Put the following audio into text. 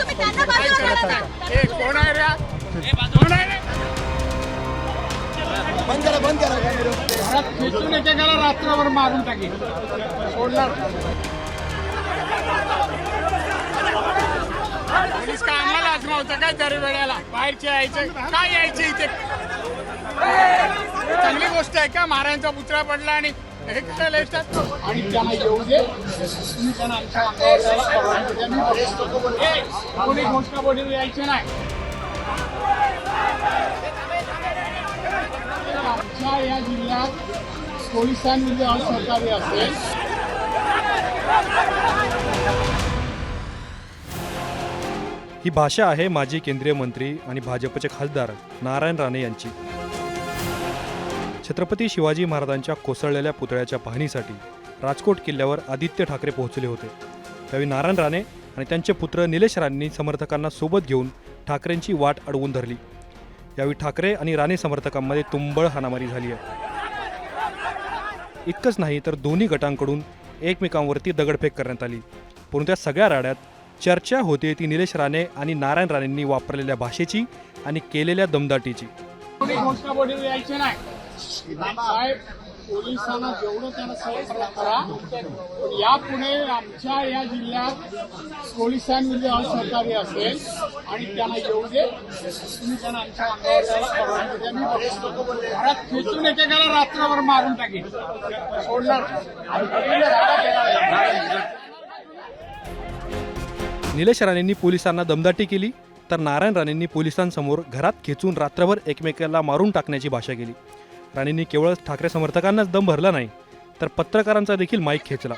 तुम्ही त्यांना बाजूला करा ना. ए, कोण आहे रे? कोण आहे रे? बंद करा बंद करा. कॅमेरा घरात खेचून एकेकाला रात्रभर मारून टाकेल सोडणार. पोलीस काय आम्हाला आजमावतं काय दर वेळेला? बाहेरचे यायचे. काय यायचे इथे? चांगली गोष्ट आहे का? महाराजांचा पुतळा पडला आणि आणि त्यांना येऊ दे तुम्ही त्यांना आमच्या अंगावर जायला परवानगी द्या. यायचे नाही आमच्या या जिल्ह्यात पोलिसांमध्ये असहकार्य असेल ही भाषा आहे माजी केंद्रीय मंत्री आणि भाजपचे खासदार नारायण राणे यांची छत्रपती शिवाजी महाराजांच्या कोसळलेल्या पुतळ्याच्या पाहणीसाठी राजकोट किल्ल्यावर आदित्य ठाकरे पोहोचले होते. त्यावेळी नारायण राणे आणि त्यांचे पुत्र निलेश राणेंनी समर्थकांना सोबत घेऊन ठाकरेंची वाट अडवून धरली. यावेळी ठाकरे आणि राणे समर्थकांमध्ये तुंबळ हाणामारी झाली आहे. इतकंच नाही तर दोन्ही गटांकडून एकमेकांवरती दगडफेक करण्यात आली. परंतु त्या सगळ्या राड्यात चर्चा होते ती निलेश राणे आणि नारायण राणेंनी वापरलेल्या भाषेची आणि केलेल्या दमदाटीची. साहेब पोलिसांना जेवढं त्यांना सहकार्य करा. यापुढे आमच्या या जिल्ह्यात पोलिसांमध्ये असहकार्य असेल आणि त्यांना येऊ दे तुम्ही त्यांना आमच्या अंगावर खेचून एकेकाला रात्रभर मारून टाकेल. सोडणार निलेश राणेंनी पोलिसांना दमदाटी केली तर नारायण राणेंनी पोलिसांसमोर घरात खेचून रात्रभर एकमेकाला मारून टाकण्याची भाषा केली. राणेंनी केवळ ठाकरे समर्थकांनाच दम भरला नाही तर पत्रकारांचा देखील माईक खेचला.